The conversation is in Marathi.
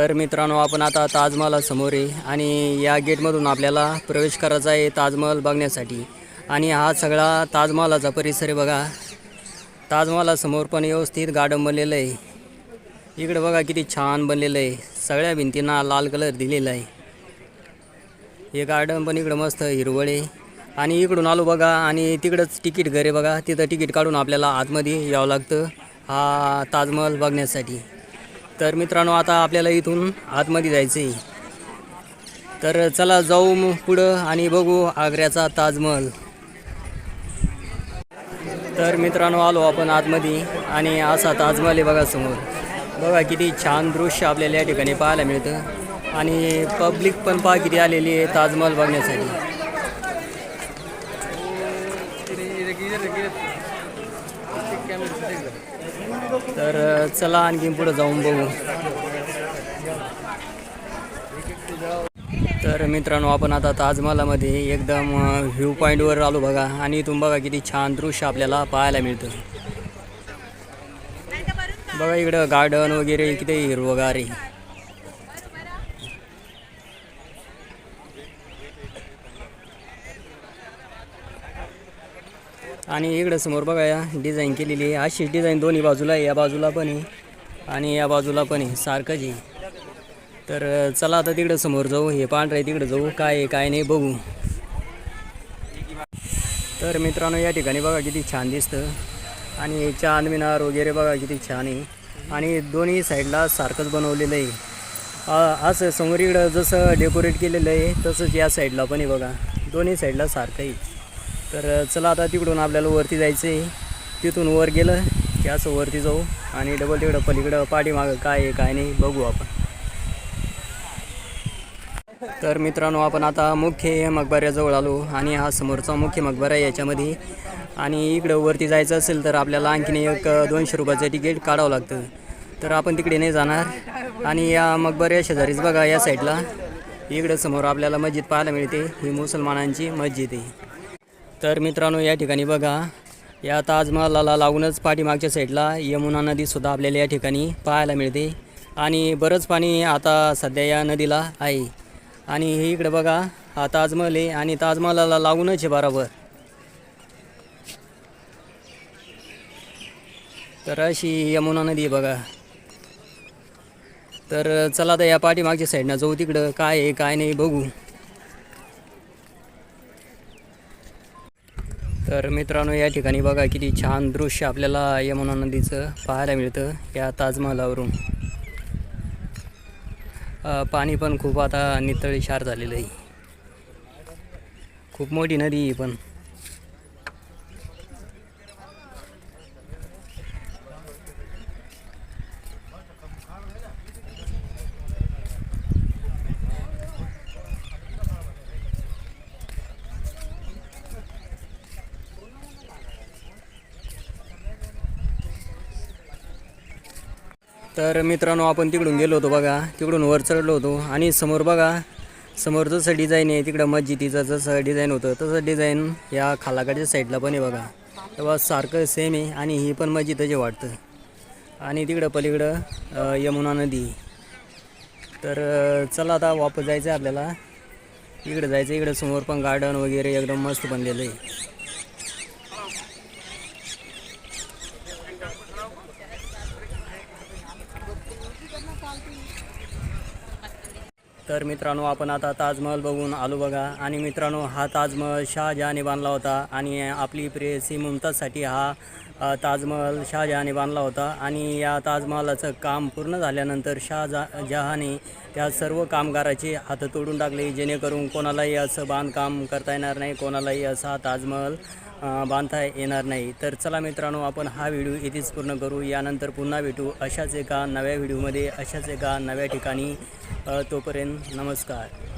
तर मित्रांनो आपण आता ताजमहालासमोर आहे आणि या गेटमधून आपल्याला प्रवेश करायचा आहे ताजमहल बघण्यासाठी. आणि हा सगळा ताजमहालाचा परिसर आहे बघा. ताजमहालासमोर पण व्यवस्थित गार्डन बनलेलं आहे. इकडं बघा किती छान बनलेलं आहे. सगळ्या भिंतींना लाल कलर दिलेला आहे. हे गार्डन पण इकडं मस्त हिरवळ आहे. आणि इकडून आलो बघा आणि तिकडंच तिकीट घर आहे बघा. तिथं तिकीट काढून आपल्याला आतमध्ये यावं लागतं. हा ताजमहल बघण्यासाठी. तर मित्रांनो आता आपल्याला इथून आतमध्ये जायचं आहे तर चला जाऊ मग पुढं आणि बघू आग्र्याचा ताजमहल. तर मित्रांनो आलो आपण आतमध्ये आणि असा ताजमहल आहे बघा समोर. बघा किती छान दृश्य आपल्याला या ठिकाणी पाहायला मिळतं. आणि पब्लिक पण पहा किती आलेली आहे ताजमहल बघण्यासाठी. तर चला आणखीन पुढे जाऊन बघू. तर मित्रांनो आपण आता ताजमहालामध्ये एकदम व्ह्यू पॉईंटवर आलो बघा. आणि इथून बघा किती छान दृश्य आपल्याला पाहायला मिळतं. बघा इकडं गार्डन वगैरे किती हिरवगार आहे. आणि इकडं समोर बघा या डिझाईन केलेली आहे. अशी डिझाईन दोन्ही बाजूला आहे. या बाजूला पण आहे आणि या बाजूला पण आहे. सारखंच आहे. तर चला आता तिकडं समोर जाऊ. हे पांढरं आहे तिकडं जाऊ. काय आहे काय नाही बघू. तर मित्रांनो या ठिकाणी बघा किती छान दिसतं. आणि चांद मिनार वगैरे बघा किती छान आहे. आणि दोन्ही साईडला सारखंच बनवलेलं आहे. असं समोर इकडं जसं डेकोरेट केलेलं आहे तसंच या साईडला पण आहे बघा. दोन्ही साईडला सारखं आहे. तर चला आता तिकडून आपल्याला वरती जायचं आहे तिथून वर गेलं की असं वरती जाऊ आणि डबल तिकडं पलीकडं पाठीमागं काय आहे काय नाही बघू आपण. तर मित्रांनो आपण आता मुख्य मकबऱ्याजवळ आलो आणि हा समोरचा मुख्य मकबरा आहे याच्यामध्ये. आणि इकडं वरती जायचं असेल तर आपल्याला आणखीन एक दोनशे रुपयाचं तिकीट काढावं लागतं. तर आपण तिकडे नाही जाणार. आणि या मकबऱ्या शेजारीच बघा या साईडला. इकडं समोर आपल्याला मस्जिद पाहायला मिळते. ही मुसलमानांची मस्जिद आहे. तर मित्रांनो या ठिकाणी बघा. या ताजमहाला लागूनच पाठीमागच्या साईडला यमुना नदीसुद्धा आपल्याला या ठिकाणी पाहायला मिळते. आणि बरंच पाणी आता सध्या या नदीला आहे. आणि हे इकडे बघा हा ताजमहल आहे आणि ताजमहालाला लागूनच आहे बरोबर. तर अशी यमुना नदी आहे बघा. तर चला आता या पाठीमागच्या साईडनं जाऊ तिकडं काय आहे काय नाही बघू. तर मित्रांनो या ठिकाणी बघा किती छान दृश्य आपल्याला यमुना नदीचं पाहायला मिळतं या ताजमहालावरून. पाणी पण खूप आता नितळीशार झालेलं आहे. खूप मोठी नदी आहे ही पण. तर मित्रांनो आपण तिकडून गेलो होतो बघा. तिकडून वर चढलो होतो. आणि समोर बघा समोर जसं डिझाईन आहे तिकडं मस्जिदीचं जसं डिझाईन होतं तसं डिझाईन या खालाकडच्या साईडला पण आहे बघा. तेव्हा सारखं सेम आहे आणि ही पण मस्जिदच वाटतं. आणि तिकडं पलीकडं यमुना नदी. तर चला आता वापस जायचं आहे आपल्याला. इकडं जायचं इकडं समोर पण गार्डन वगैरे एकदम मस्त बनलेलं आहे. तर मित्रांनो आपण आता ताजमहल बघून आलो बघा. आणि मित्रांनो हा ताजमहल शहाजहाने बांधला होता. आणि आपली प्रेयसी मुमताजसाठी हा ताजमहल शहाजहाने बांधला होता. आणि या ताजमहालाचं काम पूर्ण झाल्यानंतर शहाजहा जहाने त्या सर्व कामगाराचे हात तोडून टाकले जेणेकरून कोणालाही असं बांधकाम करता येणार नाही कोणालाही असा ताजमहल बांधता येणार नाही. तर चला मित्रांनो आपण हा व्हिडिओ इथेच पूर्ण करू. यानंतर पुन्हा भेटू अशाच एका नव्या व्हिडिओमध्ये अशाच एका नव्या ठिकाणी. तोपर्यंत नमस्कार.